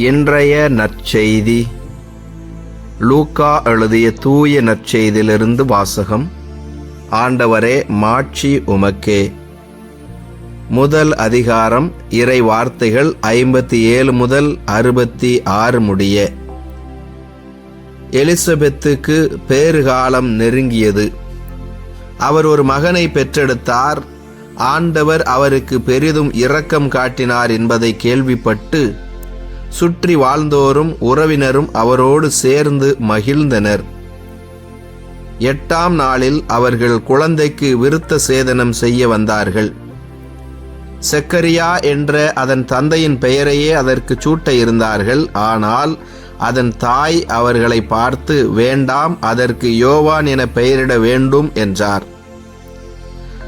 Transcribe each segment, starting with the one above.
இன்றைய நற்செய்தி. லூக்கா எழுதிய தூய நற்செய்தியிலிருந்து வாசகம். ஆண்டவரே மாட்சி உமக்கே. முதல் அதிகாரம் இறை வார்த்தைகள் ஐம்பத்தி ஏழு முதல் அறுபத்தி ஆறு முடிய. எலிசபெத்துக்கு பேறுகாலம் நெருங்கியது. அவர் ஒரு மகனை பெற்றெடுத்தார். ஆண்டவர் அவருக்கு பெரிதும் இரக்கம் காட்டினார் என்பதை கேள்விப்பட்டு சுற்றி வாழ்ந்தோரும் உறவினரும் அவரோடு சேர்ந்து மகிழ்ந்தனர். எட்டாம் நாளில் அவர்கள் குழந்தைக்கு விருத்த சேதனம் செய்ய வந்தார்கள். செக்கரியா என்ற அதன் தந்தையின் பெயரையே அதற்கு சூட்ட இருந்தார்கள். ஆனால் அதன் தாய் அவர்களை பார்த்து வேண்டாம் அதற்கு யோவான் என பெயரிட வேண்டும் என்றார்.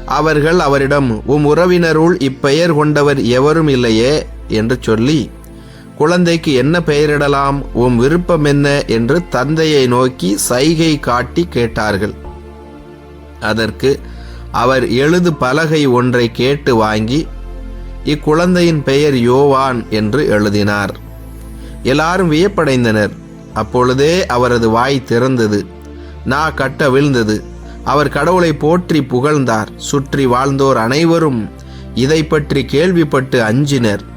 அவர்கள் அவரிடம் உம் உறவினருள் இப்பெயர் கொண்டவர் எவரும் இல்லையே என்று சொல்லி குழந்தைக்கு என்ன பெயரிடலாம்? உம் விருப்பம் என்ன? என்று தந்தையை நோக்கி சைகை காட்டி கேட்டார்கள். அதற்கு அவர் எழுது பலகை ஒன்றை கேட்டு வாங்கி இக்குழந்தையின் பெயர் யோவான் என்று எழுதினார். எல்லாரும் வியப்படைந்தனர். அப்பொழுதே அவரது வாய் திறந்தது. நா கட்ட விழுந்தது. அவர் கடவுளை போற்றி புகழ்ந்தார். சுற்றி வாழ்ந்தோர் அனைவரும் இதை பற்றி கேள்விப்பட்டு அஞ்சினர்.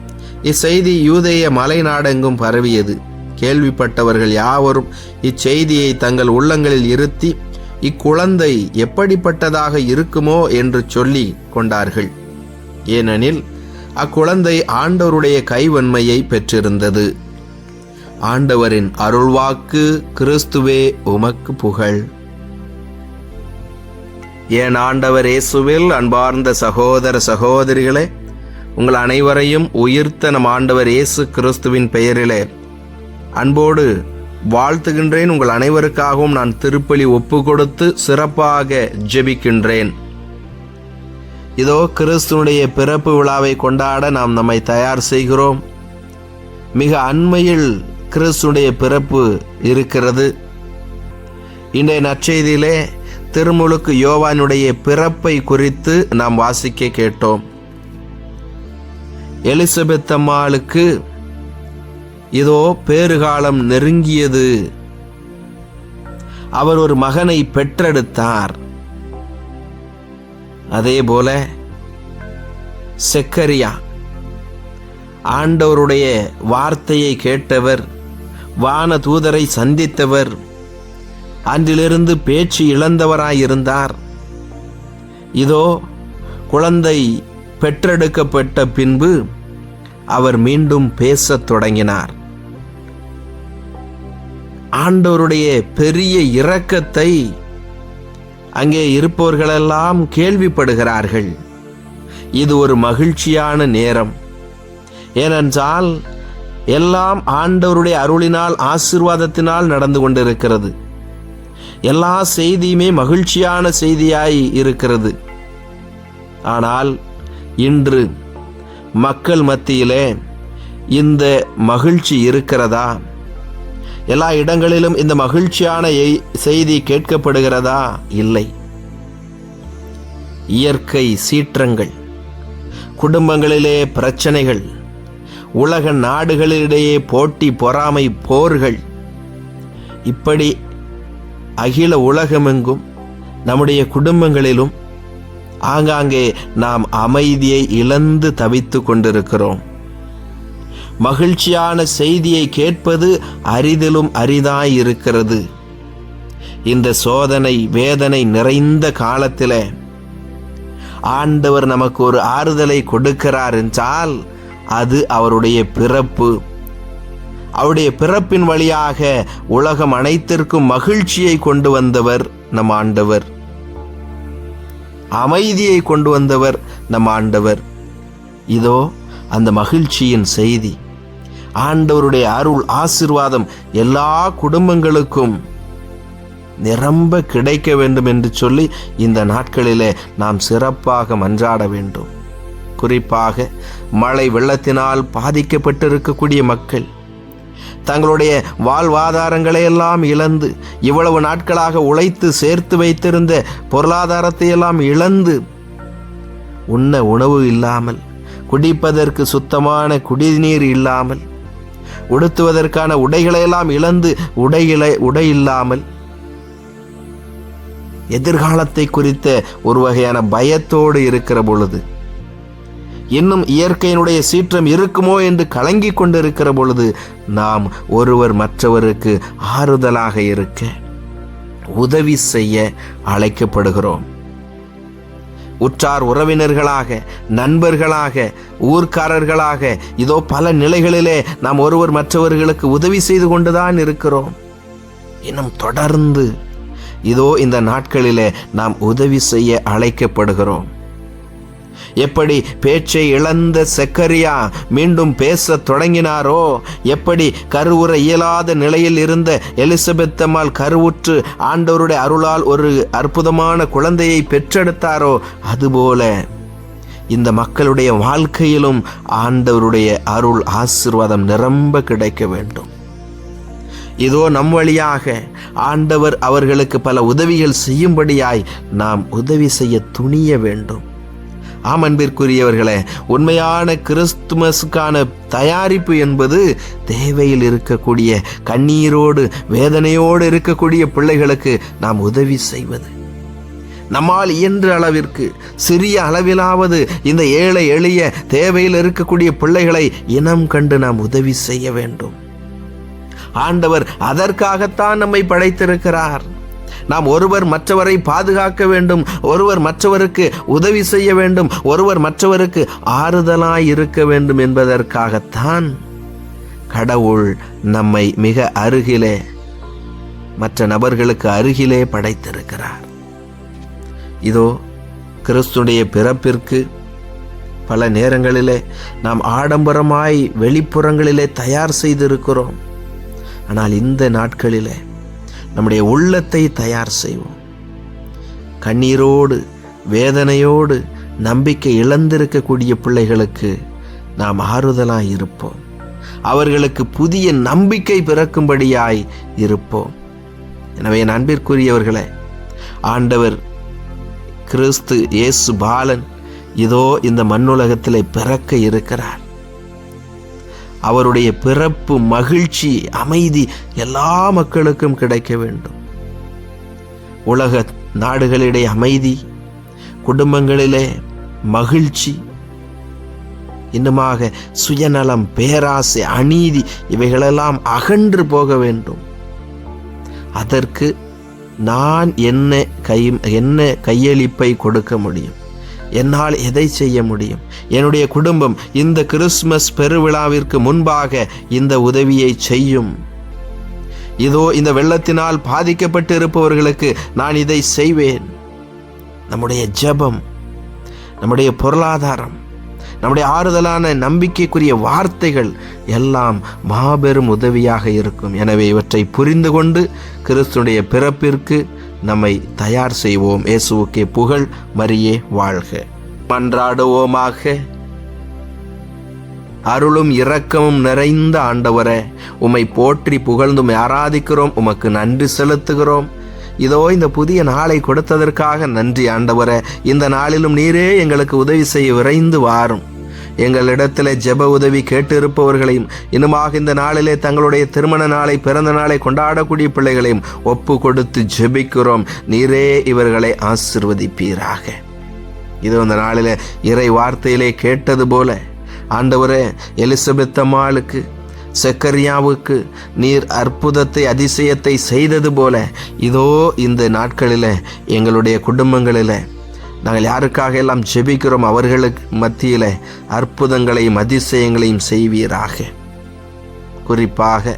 இச்செய்தி யூதேய மலைநாடெங்கும் பரவியது. கேள்விப்பட்டவர்கள் யாவரும் இச்செய்தியை தங்கள் உள்ளங்களில் இருத்தி இக்குழந்தை எப்படிப்பட்டதாக இருக்குமோ என்று சொல்லி கொண்டார்கள். ஏனெனில் அக்குழந்தை ஆண்டவருடைய கைவன்மையை பெற்றிருந்தது. ஆண்டவரின் அருள்வாக்கு கிறிஸ்துவே உமக்கு புகழ். என் ஆண்டவர் இயேசுவில் அன்பார்ந்த சகோதர சகோதரிகளே உங்கள் அனைவரையும் உயிர்த்த நம் ஆண்டவர் இயேசு கிறிஸ்துவின் பெயரிலே. அன்போடு வாழ்த்துகின்றேன். உங்கள் அனைவருக்காகவும் நான் திருப்பலி ஒப்பு கொடுத்து சிறப்பாக ஜெபிக்கின்றேன். இதோ கிறிஸ்துவனுடைய பிறப்பு விழாவை கொண்டாட நாம் நம்மை தயார் செய்கிறோம். மிக அண்மையில் கிறிஸ்துடைய பிறப்பு இருக்கிறது. இன்றைய நற்செய்தியிலே திருமுழுக்கு யோவானுடைய பிறப்பை குறித்து நாம் வாசிக்க கேட்டோம். எலிசபெத் அம்மாளுக்கு இதோ பேறுகாலம் நெருங்கியது. அவர் ஒரு மகனை பெற்றெடுத்தார். அதே போல செக்கரியா ஆண்டவருடைய வார்த்தையை கேட்டவர் வான தூதரை சந்தித்தவர் அன்றிலிருந்து பேச்சு இழந்தவராயிருந்தார். இதோ குழந்தை பெற்றெடுக்கப்பட்ட பின்பு அவர் மீண்டும் பேசத் தொடங்கினார். ஆண்டவருடைய பெரிய இரக்கத்தை அங்கே இருப்பவர்களெல்லாம் கேள்விப்படுகிறார்கள். இது ஒரு மகிழ்ச்சியான நேரம். ஏனென்றால் எல்லாம் ஆண்டவருடைய அருளினால் ஆசிர்வாதத்தினால் நடந்து கொண்டிருக்கிறது. எல்லா செய்தியுமே மகிழ்ச்சியான செய்தியாய் இருக்கிறது. ஆனால் இன்று மக்கள் மத்தியிலே இந்த மகிழ்ச்சி இருக்கிறதா? எல்லா இடங்களிலும் இந்த மகிழ்ச்சியான செய்தி கேட்கப்படுகிறதா? இல்லை. இயற்கை சீற்றங்கள் குடும்பங்களிலே பிரச்சனைகள் உலக நாடுகளிடையே போட்டி பொறாமை போர்கள் இப்படி அகில உலகமெங்கும் நம்முடைய குடும்பங்களிலும் ஆங்காங்கே நாம் அமைதியை இழந்து தவித்து கொண்டிருக்கிறோம். மகிழ்ச்சியான செய்தியை கேட்பது அரிதிலும் அரிதாய் இருக்கிறது. இந்த சோதனை வேதனை நிறைந்த காலத்தில் ஆண்டவர் நமக்கு ஒரு ஆறுதலை கொடுக்கிறார் என்றால் அது அவருடைய பிறப்பு. அவருடைய பிறப்பின் வழியாக உலகம் அனைத்திற்கும் மகிழ்ச்சியை கொண்டு வந்தவர் நம் ஆண்டவர். அமைதியை கொண்டு வந்தவர் நம் ஆண்டவர். இதோ அந்த மகிழ்ச்சியின் செய்தி. ஆண்டவருடைய அருள் ஆசிர்வாதம் எல்லா குடும்பங்களுக்கும் நிரம்ப கிடைக்க வேண்டும் என்று சொல்லி இந்த நாட்களிலே நாம் சிறப்பாக மன்றாட வேண்டும். குறிப்பாக மழை வெள்ளத்தினால் பாதிக்கப்பட்டிருக்கக்கூடிய மக்கள் தங்களுடைய வாழ்வாதாரங்களை எல்லாம் இழந்து இவ்வளவு நாட்களாக உழைத்து சேர்த்து வைத்திருந்த பொருளாதாரத்தை எல்லாம் இழந்து உண்ண உணவு இல்லாமல் குடிப்பதற்கு சுத்தமான குடிநீர் இல்லாமல் உடுத்துவதற்கான உடைகளையெல்லாம் இழந்து உடைகளை உடை இல்லாமல் எதிர்காலத்தை குறித்த ஒரு வகையான பயத்தோடு இருக்கிற பொழுது இன்னும் இயற்கையினுடைய சீற்றம் இருக்குமோ என்று கலங்கிக் கொண்டிருக்கிற பொழுது நாம் ஒருவர் மற்றவருக்கு ஆறுதலாக இருக்க உதவி செய்ய அழைக்கப்படுகிறோம். உற்றார் உறவினர்களாக நண்பர்களாக ஊர்க்காரர்களாக இதோ பல நிலைகளிலே நாம் ஒருவர் மற்றவர்களுக்கு உதவி செய்து கொண்டுதான் இருக்கிறோம். இன்னும் தொடர்ந்து இதோ இந்த நாட்களிலே நாம் உதவி செய்ய அழைக்கப்படுகிறோம். எப்படி பேச்சை இழந்த செக்கரியா மீண்டும் பேசத் தொடங்கினாரோ? எப்படி கருவுற இயலாத நிலையில் இருந்த எலிசபெத் அம்மாள் கருவுற்று ஆண்டவருடைய அருளால் ஒரு அற்புதமான குழந்தையை பெற்றெடுத்தாரோ? அதுபோல இந்த மக்களுடைய வாழ்க்கையிலும் ஆண்டவருடைய அருள் ஆசிர்வாதம் நிரம்ப கிடைக்க வேண்டும். இதோ நம் வழியாக ஆண்டவர் அவர்களுக்கு பல உதவிகள் செய்யும்படியாய் நாம் உதவி செய்ய துணிய வேண்டும். ஆம் அன்பிற்குரியவர்களே உண்மையான கிறிஸ்துமஸுக்கான தயாரிப்பு என்பது தேவையில் இருக்கக்கூடிய கண்ணீரோடு வேதனையோடு இருக்கக்கூடிய பிள்ளைகளுக்கு நாம் உதவி செய்வது. நம்மால் இயன்ற அளவிற்கு சிறிய அளவிலாவது இந்த ஏழை எளிய தேவையில் இருக்கக்கூடிய பிள்ளைகளை இனம் கண்டு நாம் உதவி செய்ய வேண்டும். ஆண்டவர் அதற்காகத்தான் நம்மை படைத்திருக்கிறார். நாம் ஒருவர் மற்றவரை பாதுகாக்க வேண்டும். ஒருவர் மற்றவருக்கு உதவி செய்ய வேண்டும். ஒருவர் மற்றவருக்கு ஆறுதலாய் இருக்க வேண்டும் என்பதற்காகத்தான் கடவுள் நம்மை மிக அருகிலே மற்ற நபர்களுக்கு அருகிலே படைத்திருக்கிறார். இதோ கிறிஸ்துடைய பிறப்பிற்கு பல நேரங்களிலே நாம் ஆடம்பரமாய் வெளிப்புறங்களிலே தயார் செய்திருக்கிறோம். ஆனால் இந்த நாட்களிலே நம்முடைய உள்ளத்தை தயார் செய்வோம். கண்ணீரோடு வேதனையோடு நம்பிக்கை இழந்திருக்கக்கூடிய பிள்ளைகளுக்கு நாம் ஆறுதலாய் இருப்போம். அவர்களுக்கு புதிய நம்பிக்கை பிறக்கும்படியாய் இருப்போம். எனவே என் அன்பிற்குரியவர்களே ஆண்டவர் கிறிஸ்து இயேசு பாலன் இதோ இந்த மண்ணுலகத்திலே பிறக்க இருக்கிறார். அவருடைய பிறப்பு மகிழ்ச்சி அமைதி எல்லா மக்களுக்கும் கிடைக்க வேண்டும். உலக நாடுகளிடையே அமைதி குடும்பங்களிலே மகிழ்ச்சி இன்னுமாக சுயநலம் பேராசை அநீதி இவைகளெல்லாம் அகன்று போக வேண்டும். அதற்கு நான் என்ன கை என்ன கையளிப்பை கொடுக்க முடியும்? என்னால் எதை செய்ய முடியும்? என்னுடைய குடும்பம் இந்த கிறிஸ்மஸ் பெருவிழாவிற்கு முன்பாக இந்த உதவியை செய்யும். இதோ இந்த வெள்ளத்தினால் பாதிக்கப்பட்டு இருப்பவர்களுக்கு நான் இதை செய்வேன். நம்முடைய ஜெபம் நம்முடைய பொருளாதாரம் நம்முடைய ஆறுதலான நம்பிக்கைக்குரிய வார்த்தைகள் எல்லாம் மாபெரும் உதவியாக இருக்கும். எனவே இவற்றை புரிந்து கொண்டு கிறிஸ்துடைய பிறப்பிற்கு நம்மை தயார் செய்வோம். இயேசுவுக்கே புகழ் மரியே வாழ்க. மன்றாடுவோமாக அருளும் இரக்கமும் நிறைந்த ஆண்டவரே உம்மை போற்றி புகழ்ந்தும் ஆராதிக்கிறோம். உமக்கு நன்றி செலுத்துகிறோம். இதோ இந்த புதிய நாளை கொடுத்ததற்காக நன்றி ஆண்டவரே. இந்த நாளிலும் நீரே எங்களுக்கு உதவி செய்ய விரைந்து வாரும். எங்களிடத்தில் ஜெப உதவி கேட்டிருப்பவர்களையும் இன்னுமாக இந்த நாளிலே தங்களுடைய திருமண நாளை பிறந்த நாளை கொண்டாடக்கூடிய பிள்ளைகளையும் ஒப்பு கொடுத்து ஜெபிக்கிறோம். நீரே இவர்களை ஆசிர்வதிப்பீராக. இது இந்த நாளில் இறை வார்த்தையிலே கேட்டது போல ஆண்டவரே எலிசபெத் அம்மாளுக்கு செக்கரியாவுக்கு நீர் அற்புதத்தை அதிசயத்தை செய்தது போல இதோ இந்த நாட்களில் எங்களுடைய குடும்பங்களில் நாங்கள் யாருக்காக எல்லாம் ஜெபிக்கிறோம் அவர்களுக்கு மத்தியில் அற்புதங்களையும் அதிசயங்களையும் செய்வீராக. குறிப்பாக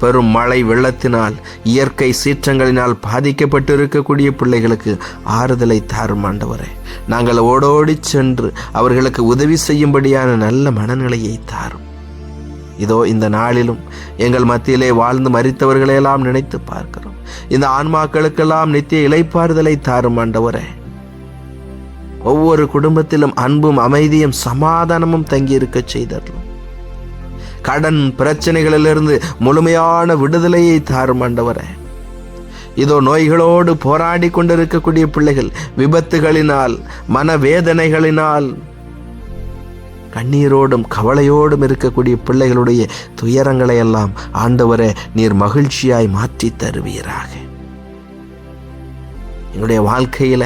பெரும் மழை வெள்ளத்தினால் இயற்கை சீற்றங்களினால் பாதிக்கப்பட்டு இருக்கக்கூடிய பிள்ளைகளுக்கு ஆறுதலை தாரும் ஆண்டவரே. நாங்கள் ஓடோடி சென்று அவர்களுக்கு உதவி செய்யும்படியான நல்ல மனநிலையை தாரும். இதோ இந்த நாளிலும் எங்கள் மத்தியிலே வாழ்ந்து மறித்தவர்களையெல்லாம் நினைத்து பார்க்கிறோம். இந்த ஆன்மாக்களுக்கெல்லாம் நித்திய இலைப்பாறுதலை தாரும் ஆண்டவரே. ஒவ்வொரு குடும்பத்திலும் அன்பும் அமைதியும் சமாதானமும் தங்கியிருக்க செய்தரலும். கடன் பிரச்சனைகளிலிருந்து முழுமையான விடுதலையை தாரும் ஆண்டவரே. இதோ நோய்களோடு போராடி கொண்டிருக்கக்கூடிய பிள்ளைகள் விபத்துகளினால் மனவேதனைகளினால் கண்ணீரோடும் கவலையோடும் இருக்கக்கூடிய பிள்ளைகளுடைய துயரங்களை எல்லாம் ஆண்டவரே நீர் மகிழ்ச்சியாய் மாற்றி தருவீராக. எங்களுடைய வாழ்க்கையில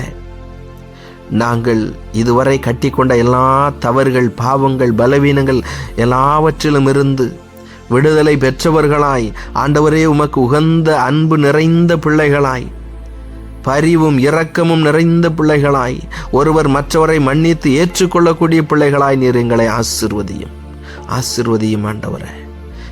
நாங்கள் இதுவரை கட்டிக்கொண்ட எல்லா தவறுகள் பாவங்கள் பலவீனங்கள் எல்லாவற்றிலும் இருந்து விடுதலை பெற்றவர்களாய் ஆண்டவரே உமக்கு உகந்த அன்பு நிறைந்த பிள்ளைகளாய் பரிவும் இரக்கமும் நிறைந்த பிள்ளைகளாய் ஒருவர் மற்றவரை மன்னித்து ஏற்றுக்கொள்ளக்கூடிய பிள்ளைகளாய் நீர் எங்களை ஆசிர்வதியும். ஆசிர்வதியும் ஆண்டவரே.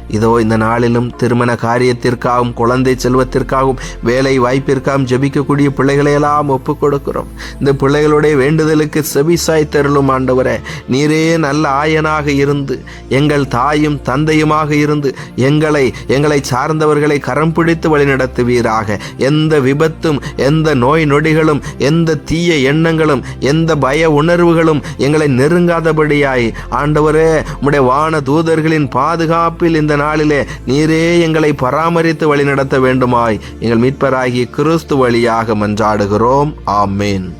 இதோ இந்த நாளிலும் திருமண காரியத்திற்காகவும் குழந்தை செல்வத்திற்காகவும் வேலை வாய்ப்பிற்காகவும் ஜெபிக்கக்கூடிய பிள்ளைகளையெல்லாம் ஒப்பு கொடுக்கிறோம் இந்த பிள்ளைகளுடைய வேண்டுதலுக்கு செவிசாய் தருளும் ஆண்டவரே. நீரே நல்ல ஆயனாக இருந்து எங்கள் தாயும் தந்தையுமாக இருந்து எங்களை எங்களை சார்ந்தவர்களை கரம் பிடித்து வழிநடத்துவீராக. எந்த விபத்தும் எந்த நோய் நொடிகளும் எந்த தீய எண்ணங்களும் எந்த பய உணர்வுகளும் எங்களை நெருங்காதபடியாய் ஆண்டவரே உடைய வான தூதர்களின் பாதுகாப்பில் இந்த நாளிலே நீரே எங்களை பராமரித்து வழிநடத்த வேண்டுமாய். எங்கள் மீட்பராகிய கிறிஸ்து வழியாக மன்றாடுகிறோம். ஆமேன்.